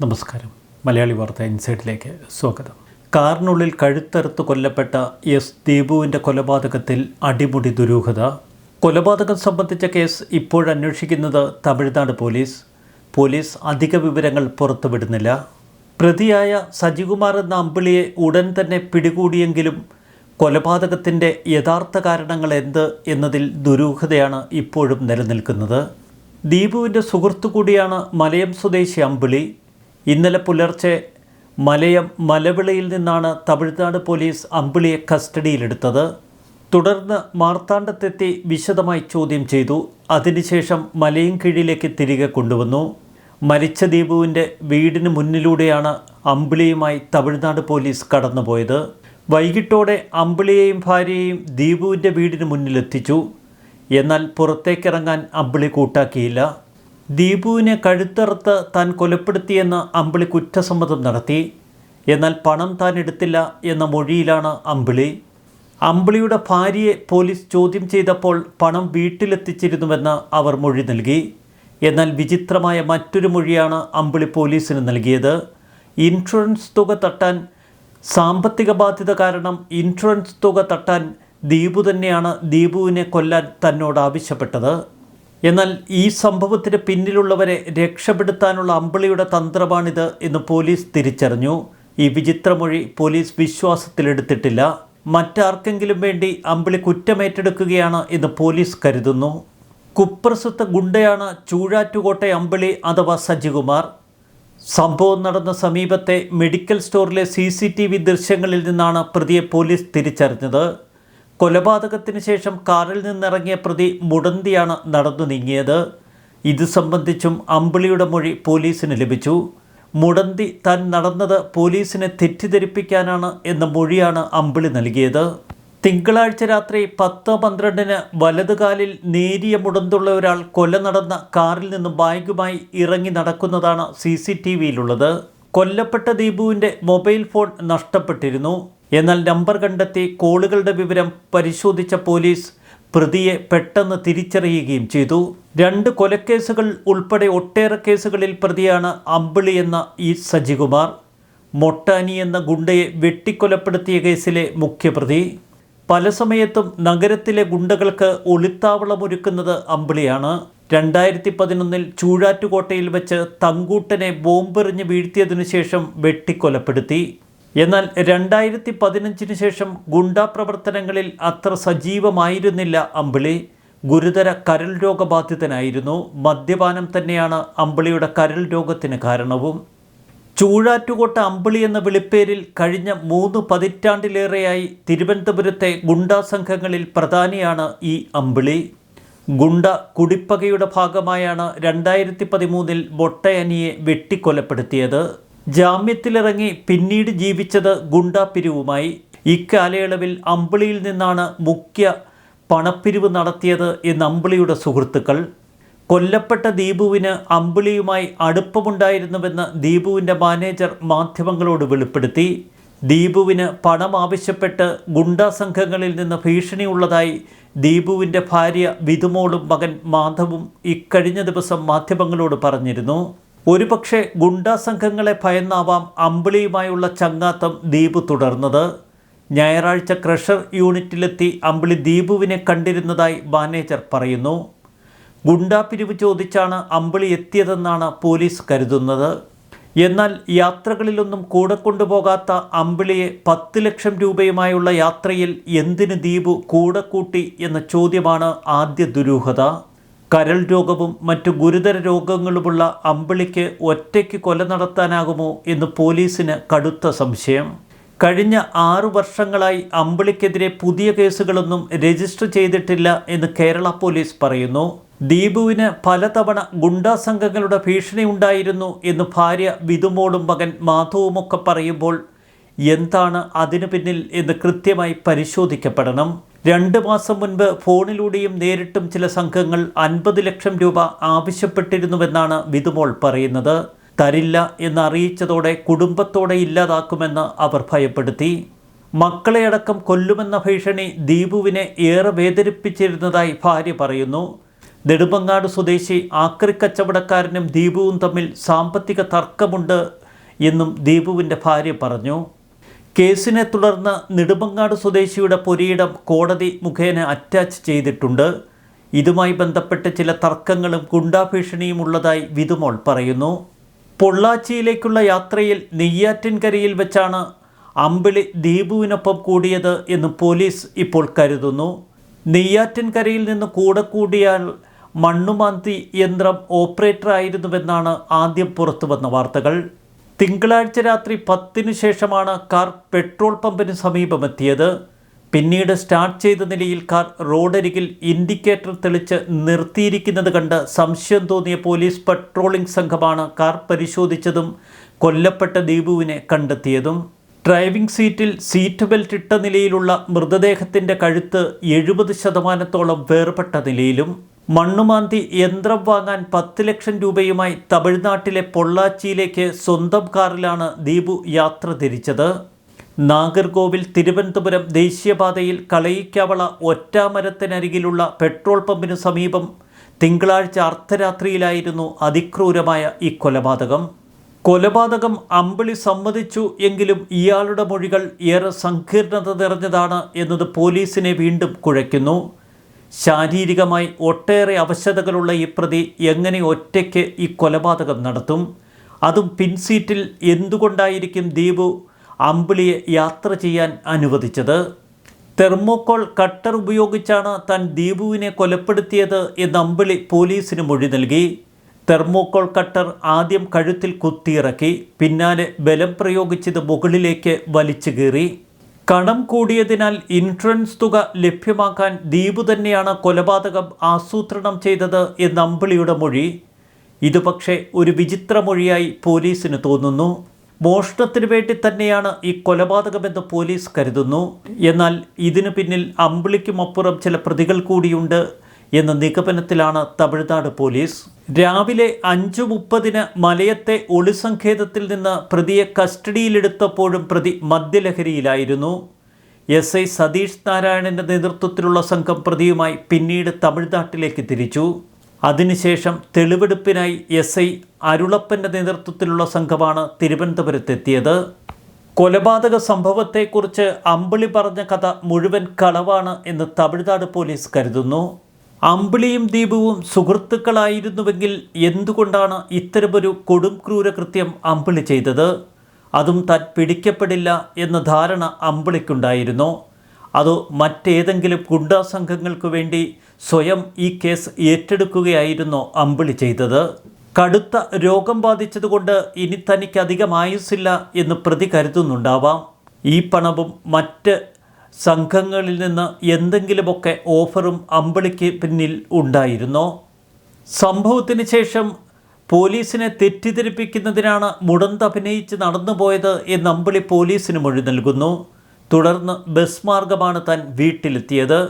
നമസ്കാരം. മലയാളി വാർത്ത ഇൻസൈഡിലേക്ക് സ്വാഗതം. കാറിനുള്ളിൽ കഴുത്തറുത്ത് കൊല്ലപ്പെട്ട എസ് ദീപുവിന്റെ കൊലപാതകത്തിൽ അടിമുടി ദുരൂഹത. കൊലപാതകം സംബന്ധിച്ച കേസ് ഇപ്പോഴന്വേഷിക്കുന്നത് തമിഴ്നാട് പോലീസ്. പോലീസ് അധിക വിവരങ്ങൾ പുറത്തുവിടുന്നില്ല. പ്രതിയായ സജികുമാർ എന്ന അമ്പിളിയെ ഉടൻ തന്നെ പിടികൂടിയെങ്കിലും കൊലപാതകത്തിന്റെ യഥാർത്ഥ കാരണങ്ങൾ എന്ത് എന്നതിൽ ദുരൂഹതയാണ് ഇപ്പോഴും നിലനിൽക്കുന്നത്. ദീപുവിന്റെ സുഹൃത്തു കൂടിയാണ് മലയം സ്വദേശി അമ്പിളി. ഇന്നലെ പുലർച്ചെ മലയം മലവിളയിൽ നിന്നാണ് തമിഴ്നാട് പോലീസ് അമ്പിളിയെ കസ്റ്റഡിയിലെടുത്തത്. തുടർന്ന് മാർത്താണ്ഡത്തെത്തി വിശദമായി ചോദ്യം ചെയ്തു. അതിനുശേഷം മലയും കീഴിലേക്ക് തിരികെ കൊണ്ടുവന്നു. മരിച്ച ദീപുവിന്റെ വീടിന് മുന്നിലൂടെയാണ് അമ്പിളിയുമായി തമിഴ്നാട് പോലീസ് കടന്നുപോയത്. വൈകിട്ടോടെ അമ്പിളിയെയും ഭാര്യയെയും ദീപുവിന്റെ വീടിന് മുന്നിലെത്തിച്ചു. എന്നാൽ പുറത്തേക്കിറങ്ങാൻ അമ്പിളി കൂട്ടാക്കിയില്ല. ദീപുവിനെ കഴുത്തറുത്ത് താൻ കൊലപ്പെടുത്തിയെന്ന് അമ്പിളി കുറ്റസമ്മതം നടത്തി. എന്നാൽ പണം താൻ എടുത്തില്ല എന്ന മൊഴിയിലാണ് അമ്പിളി. അമ്പിളിയുടെ ഭാര്യയെ പോലീസ് ചോദ്യം ചെയ്തപ്പോൾ പണം വീട്ടിലെത്തിച്ചിരുന്നുവെന്ന് അവർ മൊഴി നൽകി. എന്നാൽ വിചിത്രമായ മറ്റൊരു മൊഴിയാണ് അമ്പിളി പോലീസിന് നൽകിയത്. ഇൻഷുറൻസ് തുക തട്ടാൻ സാമ്പത്തിക ബാധ്യത കാരണം ഇൻഷുറൻസ് തുക തട്ടാൻ ദീപു തന്നെയാണ് ദീപുവിനെ കൊല്ലാൻ തന്നോട് ആവശ്യപ്പെട്ടത്. എന്നാൽ ഈ സംഭവത്തിന് പിന്നിലുള്ളവരെ രക്ഷപ്പെടുത്താനുള്ള അമ്പിളിയുടെ തന്ത്രമാണിത് എന്ന് പോലീസ് തിരിച്ചറിഞ്ഞു. ഈ വിചിത്രമൊഴി പോലീസ് വിശ്വാസത്തിലെടുത്തിട്ടില്ല. മറ്റാർക്കെങ്കിലും വേണ്ടി അമ്പിളി കുറ്റമേറ്റെടുക്കുകയാണ് എന്ന് പോലീസ് കരുതുന്നു. കുപ്രസിദ്ധ ഗുണ്ടയാണ് ചൂഴാറ്റുകോട്ടെ അമ്പിളി അഥവാ സജികുമാർ. സംഭവം നടന്ന സമീപത്തെ മെഡിക്കൽ സ്റ്റോറിലെ സി ദൃശ്യങ്ങളിൽ നിന്നാണ് പ്രതിയെ പോലീസ് തിരിച്ചറിഞ്ഞത്. കൊലപാതകത്തിന് ശേഷം കാറിൽ നിന്നിറങ്ങിയ പ്രതി മുടന്തിയാണ് നടന്നു നീങ്ങിയത്. ഇത് സംബന്ധിച്ചും അമ്പിളിയുടെ മൊഴി പോലീസിന് ലഭിച്ചു. മുടന്തി താൻ നടന്നത് പോലീസിനെ തെറ്റിദ്ധരിപ്പിക്കാനാണ് എന്ന മൊഴിയാണ് അമ്പിളി നൽകിയത്. തിങ്കളാഴ്ച രാത്രി പത്ത് പന്ത്രണ്ടിന് വലതുകാലിൽ നേരിയ മുടന്തുള്ള ഒരാൾ കൊല നടന്ന കാറിൽ നിന്ന് ബാഗുമായി ഇറങ്ങി നടക്കുന്നതാണ് സി സി ടി വിയിലുള്ളത്. കൊല്ലപ്പെട്ട ദീപുവിന്റെ മൊബൈൽ ഫോൺ നഷ്ടപ്പെട്ടിരുന്നു. എന്നാൽ നമ്പർ കണ്ടെത്തി കോളുകളുടെ വിവരം പരിശോധിച്ച പോലീസ് പ്രതിയെ പെട്ടെന്ന് തിരിച്ചറിയുകയും ചെയ്തു. രണ്ട് കൊലക്കേസുകൾ ഉൾപ്പെടെ ഒട്ടേറെ കേസുകളിൽ പ്രതിയാണ് അമ്പിളി എന്ന ഈ സജികുമാർ. മൊട്ടാനി എന്ന ഗുണ്ടയെ വെട്ടിക്കൊലപ്പെടുത്തിയ കേസിലെ മുഖ്യപ്രതി. പല സമയത്തും നഗരത്തിലെ ഗുണ്ടകൾക്ക് ഒളിത്താവളമൊരുക്കുന്നത് അമ്പിളിയാണ്. രണ്ടായിരത്തി പതിനൊന്നിൽ ചൂഴാറ്റുകോട്ടയിൽ വെച്ച് തങ്കൂട്ടനെ ബോംബെറിഞ്ഞ് വീഴ്ത്തിയതിനു ശേഷം വെട്ടിക്കൊലപ്പെടുത്തി. എന്നാൽ രണ്ടായിരത്തി പതിനഞ്ചിന് ശേഷം ഗുണ്ടാ പ്രവർത്തനങ്ങളിൽ അത്ര സജീവമായിരുന്നില്ല അമ്പിളി. ഗുരുതര കരൾ രോഗബാധിതനായിരുന്നു. മദ്യപാനം തന്നെയാണ് അമ്പിളിയുടെ കരൾ രോഗത്തിന് കാരണവും. ചൂഴാറ്റുകോട്ട അമ്പിളി എന്ന വിളിപ്പേരിൽ കഴിഞ്ഞ മൂന്ന് പതിറ്റാണ്ടിലേറെയായി തിരുവനന്തപുരത്തെ ഗുണ്ടാ സംഘങ്ങളിൽ പ്രധാനിയാണ് ഈ അമ്പിളി. ഗുണ്ട കുടിപ്പകയുടെ ഭാഗമായാണ് രണ്ടായിരത്തി പതിമൂന്നിൽ ബൊട്ടയനിയെ വെട്ടിക്കൊലപ്പെടുത്തിയത്. ജാമ്യത്തിലിറങ്ങി പിന്നീട് ജീവിച്ചത് ഗുണ്ടാപ്പിരിവുമായി ഇക്കാലയളവിൽ അമ്പിളിയിൽ നിന്നാണ് മുഖ്യ പണപ്പിരിവ് നടത്തിയത് എന്ന് അമ്പിളിയുടെ സുഹൃത്തുക്കൾ. കൊല്ലപ്പെട്ട ദീപുവിന് അമ്പിളിയുമായി അടുപ്പമുണ്ടായിരുന്നുവെന്ന് ദീപുവിന്റെ മാനേജർ മാധ്യമങ്ങളോട് വെളിപ്പെടുത്തി. ദീപുവിന് പണം ആവശ്യപ്പെട്ട് ഗുണ്ടാ സംഘങ്ങളിൽ നിന്ന് ഭീഷണിയുള്ളതായി ദീപുവിന്റെ ഭാര്യ വിധുമോളും മകൻ മാധവും ഇക്കഴിഞ്ഞ ദിവസം മാധ്യമങ്ങളോട് പറഞ്ഞിരുന്നു. ഒരുപക്ഷെ ഗുണ്ടാ സംഘങ്ങളെ ഭയന്നാവാം അമ്പിളിയുമായുള്ള ചങ്ങാത്തം ദ്വീപ് തുടർന്നത്. ഞായറാഴ്ച ക്രഷർ യൂണിറ്റിലെത്തി അമ്പിളി ദീപുവിനെ കണ്ടിരുന്നതായി മാനേജർ പറയുന്നു. ഗുണ്ടാ പിരിവ് ചോദിച്ചാണ് അമ്പിളി എത്തിയതെന്നാണ് പോലീസ് കരുതുന്നത്. എന്നാൽ യാത്രകളിലൊന്നും കൂടെ കൊണ്ടുപോകാത്ത അമ്പിളിയെ പത്ത് ലക്ഷം രൂപയുമായുള്ള യാത്രയിൽ എന്തിന് ദ്വീപ് കൂടെ കൂട്ടി എന്ന ചോദ്യമാണ് ആദ്യ ദുരൂഹത. കരൾ രോഗവും മറ്റു ഗുരുതര രോഗങ്ങളുമുള്ള അമ്പിളിക്ക് ഒറ്റയ്ക്ക് കൊല നടത്താനാകുമോ എന്ന് പോലീസിന് കടുത്ത സംശയം. കഴിഞ്ഞ ആറു വർഷങ്ങളായി അമ്പിളിക്കെതിരെ പുതിയ കേസുകളൊന്നും രജിസ്റ്റർ ചെയ്തിട്ടില്ല എന്ന് കേരള പോലീസ് പറയുന്നു. ദീപുവിന് പലതവണ ഗുണ്ടാ സംഘങ്ങളുടെ ഭീഷണി ഉണ്ടായിരുന്നു എന്ന് ഭാര്യ വിതുമോളും മകൻ മാധവുമൊക്കെ പറയുമ്പോൾ എന്താണ് അതിനു പിന്നിൽ എന്ന് കൃത്യമായി പരിശോധിക്കപ്പെടണം. രണ്ട് മാസം മുൻപ് ഫോണിലൂടെയും നേരിട്ടും ചില സംഘങ്ങൾ അൻപത് ലക്ഷം രൂപ ആവശ്യപ്പെട്ടിരുന്നുവെന്നാണ് വിതുമോൾ പറയുന്നത്. തരില്ല എന്നറിയിച്ചതോടെ കുടുംബത്തോടെ ഇല്ലാതാക്കുമെന്ന് അവർ ഭയപ്പെടുത്തി. മക്കളെ അടക്കം കൊല്ലുമെന്ന ഭീഷണി ദീപുവിനെ ഏറെ വേദനിപ്പിച്ചിരുന്നതായി ഭാര്യ പറയുന്നു. നെടുമങ്ങാട് സ്വദേശി ആക്രിക്കച്ചവടക്കാരനും ദീപുവും തമ്മിൽ സാമ്പത്തിക തർക്കമുണ്ട് എന്നും ദീപുവിന്റെ ഭാര്യ പറഞ്ഞു. കേസിനെ തുടർന്ന് നെടുമങ്ങാട് സ്വദേശിയുടെ പുരയിടം കോടതി മുഖേന അറ്റാച്ച് ചെയ്തിട്ടുണ്ട്. ഇതുമായി ബന്ധപ്പെട്ട് ചില തർക്കങ്ങളും ഗുണ്ടാഭീഷണിയും ഉള്ളതായി വിതുമോൾ പറയുന്നു. പൊള്ളാച്ചിയിലേക്കുള്ള യാത്രയിൽ നെയ്യാറ്റിൻകരയിൽ വെച്ചാണ് അമ്പിളി ദീപുവിനൊപ്പം കൂടിയത് എന്ന് പോലീസ് ഇപ്പോൾ കരുതുന്നു. നെയ്യാറ്റിൻകരയിൽ നിന്ന് കൂടെ കൂടിയാൽ മണ്ണുമാന്തി യന്ത്രം ഓപ്പറേറ്ററായിരുന്നുവെന്നാണ് ആദ്യം പുറത്തുവന്ന വാർത്തകൾ. തിങ്കളാഴ്ച രാത്രി പത്തിനു ശേഷമാണ് കാർ പെട്രോൾ പമ്പിന് സമീപമെത്തിയത്. പിന്നീട് സ്റ്റാർട്ട് ചെയ്ത നിലയിൽ കാർ റോഡരികിൽ ഇൻഡിക്കേറ്റർ തെളിച്ച് നിർത്തിയിരിക്കുന്നത് കണ്ട് സംശയം തോന്നിയ പോലീസ് പട്രോളിംഗ് സംഘമാണ് കാർ പരിശോധിച്ചതും കൊല്ലപ്പെട്ട ദീപുവിനെ കണ്ടെത്തിയതും. ഡ്രൈവിംഗ് സീറ്റിൽ സീറ്റ് ബെൽറ്റ് ഇട്ട നിലയിലുള്ള മൃതദേഹത്തിന്റെ കഴുത്ത് എഴുപത് ശതമാനത്തോളം വേർപെട്ട നിലയിലും മണ്ണുമാന്തി യന്ത്രം വാങ്ങാൻ പത്ത് ലക്ഷം രൂപയുമായി തമിഴ്നാട്ടിലെ പൊള്ളാച്ചിയിലേക്ക് സ്വന്തം കാറിലാണ് ദീപു യാത്ര തിരിച്ചത്. നാഗർകോവിൽ തിരുവനന്തപുരം ദേശീയപാതയിൽ കളയിക്കവള ഒറ്റാമരത്തിനരികിലുള്ള പെട്രോൾ പമ്പിനു സമീപം തിങ്കളാഴ്ച അർദ്ധരാത്രിയിലായിരുന്നു അതിക്രൂരമായ ഈ കൊലപാതകം. കൊലപാതകം അമ്പിളി സമ്മതിച്ചു എങ്കിലും ഇയാളുടെ മൊഴികൾ ഏറെ സങ്കീർണത നിറഞ്ഞതാണ് എന്നത് പോലീസിനെ വീണ്ടും കുഴയ്ക്കുന്നു. ശാരീരികമായി ഒട്ടേറെ അവശതകളുള്ള ഈ പ്രതി എങ്ങനെ ഒറ്റയ്ക്ക് ഈ കൊലപാതകം നടത്തും? അതും പിൻസീറ്റിൽ എന്തുകൊണ്ടായിരിക്കും ദീപു അമ്പിളിയെ യാത്ര ചെയ്യാൻ അനുവദിച്ചത്? തെർമോക്കോൾ കട്ടർ ഉപയോഗിച്ചാണ് താൻ ദീപുവിനെ കൊലപ്പെടുത്തിയത് എന്ന് അമ്പിളി പോലീസിന് മൊഴി നൽകി. തെർമോക്കോൾ കട്ടർ ആദ്യം കഴുത്തിൽ കുത്തിയിറക്കി പിന്നാലെ ബലം പ്രയോഗിച്ചത് മുകളിലേക്ക് വലിച്ചു കീറി. കടം കൂടിയതിനാൽ ഇൻഷുറൻസ് തുക ലഭ്യമാക്കാൻ ദീപു തന്നെയാണ് കൊലപാതകം ആസൂത്രണം ചെയ്തത് എന്ന അമ്പിളിയുടെ മൊഴി. ഇത് പക്ഷേ ഒരു വിചിത്ര മൊഴിയായി പോലീസിന് തോന്നുന്നു. മോഷണത്തിന് വേണ്ടി തന്നെയാണ് ഈ കൊലപാതകമെന്ന് പോലീസ് കരുതുന്നു. എന്നാൽ ഇതിനു പിന്നിൽ അമ്പിളിക്കുമപ്പുറം ചില പ്രതികൾ കൂടിയുണ്ട്. എന്ന നിഗമനത്തിലാണ് തമിഴ്നാട് പോലീസ്. രാവിലെ അഞ്ചു മുപ്പതിന് മലയത്തെ ഒളിസങ്കേതത്തിൽ നിന്ന് പ്രതിയെ കസ്റ്റഡിയിലെടുത്തപ്പോഴും പ്രതി മദ്യലഹരിയിലായിരുന്നു. എസ്. ഐ. സതീഷ് നാരായണന്റെ നേതൃത്വത്തിലുള്ള സംഘം പ്രതിയുമായി പിന്നീട് തമിഴ്നാട്ടിലേക്ക് തിരിച്ചു. അതിനുശേഷം തെളിവെടുപ്പിനായി എസ്. ഐ. അരുളപ്പന്റെ നേതൃത്വത്തിലുള്ള സംഘമാണ് തിരുവനന്തപുരത്തെത്തിയത്. കൊലപാതക സംഭവത്തെക്കുറിച്ച് അമ്പിളി പറഞ്ഞ കഥ മുഴുവൻ കളവാണ് എന്ന് തമിഴ്നാട് പോലീസ് കരുതുന്നു. അമ്പിളിയും ദീപുവും സുഹൃത്തുക്കളായിരുന്നുവെങ്കിൽ എന്തുകൊണ്ടാണ് ഇത്തരമൊരു കൊടും ക്രൂരകൃത്യം അമ്പിളി ചെയ്തത്? അതും താൻ പിടിക്കപ്പെടില്ല എന്ന ധാരണ അമ്പിളിക്കുണ്ടായിരുന്നു. അതോ മറ്റേതെങ്കിലും ഗുണ്ടാ സംഘങ്ങൾക്ക് വേണ്ടി സ്വയം ഈ കേസ് ഏറ്റെടുക്കുകയായിരുന്നു അമ്പിളി ചെയ്തത്. കടുത്ത രോഗം ബാധിച്ചതുകൊണ്ട് ഇനി തനിക്ക് അധികം ആയുസ്സില്ല എന്ന് പ്രതി കരുതുന്നുണ്ടാവാം. ഈ പണവും മറ്റ് സംഘങ്ങളിൽ നിന്ന് എന്തെങ്കിലുമൊക്കെ ഓഫറും അമ്പിളിക്ക് പിന്നിൽ ഉണ്ടായിരുന്നോ? സംഭവത്തിന് ശേഷം പോലീസിനെ തെറ്റിദ്ധരിപ്പിക്കുന്നതിനാണ് മുടന്തഭിനയിച്ച് നടന്നുപോയത് എന്ന് അമ്പിളി പോലീസിന് മൊഴി നൽകുന്നു. തുടർന്ന് ബസ് മാർഗമാണ് താൻ വീട്ടിലെത്തിയത്.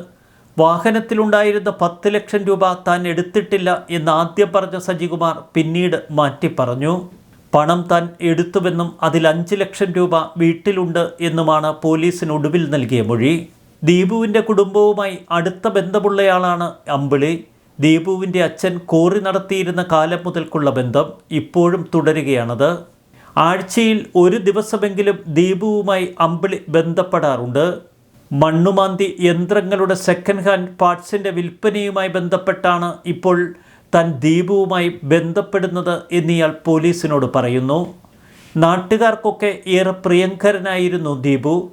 വാഹനത്തിലുണ്ടായിരുന്ന പത്ത് ലക്ഷം രൂപ താൻ എടുത്തിട്ടില്ല എന്ന് ആദ്യം പറഞ്ഞ സജികുമാർ പിന്നീട് മാറ്റി പറഞ്ഞു പണം താൻ എടുത്തുവെന്നും അതിൽ അഞ്ച് ലക്ഷം രൂപ വീട്ടിലുണ്ട് എന്നുമാണ് പോലീസിന് ഒടുവിൽ നൽകിയ മൊഴി. ദീപുവിന്റെ കുടുംബവുമായി അടുത്ത ബന്ധമുള്ളയാളാണ് അമ്പിളി. ദീപുവിന്റെ അച്ഛൻ കോറി നടത്തിയിരുന്ന കാലം മുതൽക്കുള്ള ബന്ധം ഇപ്പോഴും തുടരുകയാണത്. ആഴ്ചയിൽ ഒരു ദിവസമെങ്കിലും ദീപുവുമായി അമ്പിളി ബന്ധപ്പെടാറുണ്ട്. മണ്ണുമാന്തി യന്ത്രങ്ങളുടെ സെക്കൻഡ് ഹാൻഡ് പാർട്സിന്റെ വിൽപ്പനയുമായി ബന്ധപ്പെട്ടാണ് ഇപ്പോൾ താൻ ദീപുവുമായി ബന്ധപ്പെടുന്നത് എന്നിയാൾ പോലീസിനോട് പറയുന്നു. നാട്ടുകാർക്കൊക്കെ ഏറെ പ്രിയങ്കരനായിരുന്നു ദീപു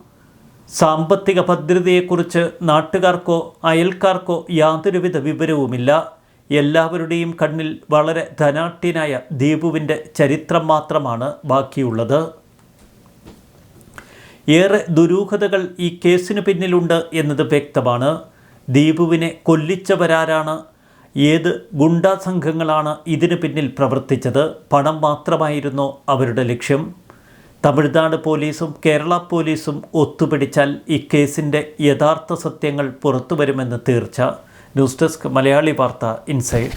സാമ്പത്തിക ഭദ്രതയെക്കുറിച്ച് നാട്ടുകാർക്കോ അയൽക്കാർക്കോ യാതൊരുവിധ വിവരവുമില്ല. എല്ലാവരുടെയും കണ്ണിൽ വളരെ ധനാട്യനായ ദീപുവിന്റെ ചരിത്രം മാത്രമാണ് ബാക്കിയുള്ളത്. ഏറെ ദുരൂഹതകൾ ഈ കേസിന് പിന്നിലുണ്ട് എന്നത് വ്യക്തമാണ്. ദീപുവിനെ കൊല്ലിച്ചവരാരാണ് ഏത് ഗുണ്ടാ സംഘങ്ങളാണ് ഇതിന് പിന്നിൽ പ്രവർത്തിച്ചത്? പണം മാത്രമായിരുന്നോ അവരുടെ ലക്ഷ്യം? തമിഴ്നാട് പോലീസും കേരള പോലീസും ഒത്തുപിടിച്ചാൽ ഈ കേസിന്റെ യഥാർത്ഥ സത്യങ്ങൾ പുറത്തു വരുമെന്ന് തീർച്ച. ന്യൂസ് ഡെസ്ക് മലയാളി വാർത്ത ഇൻസൈഡ്.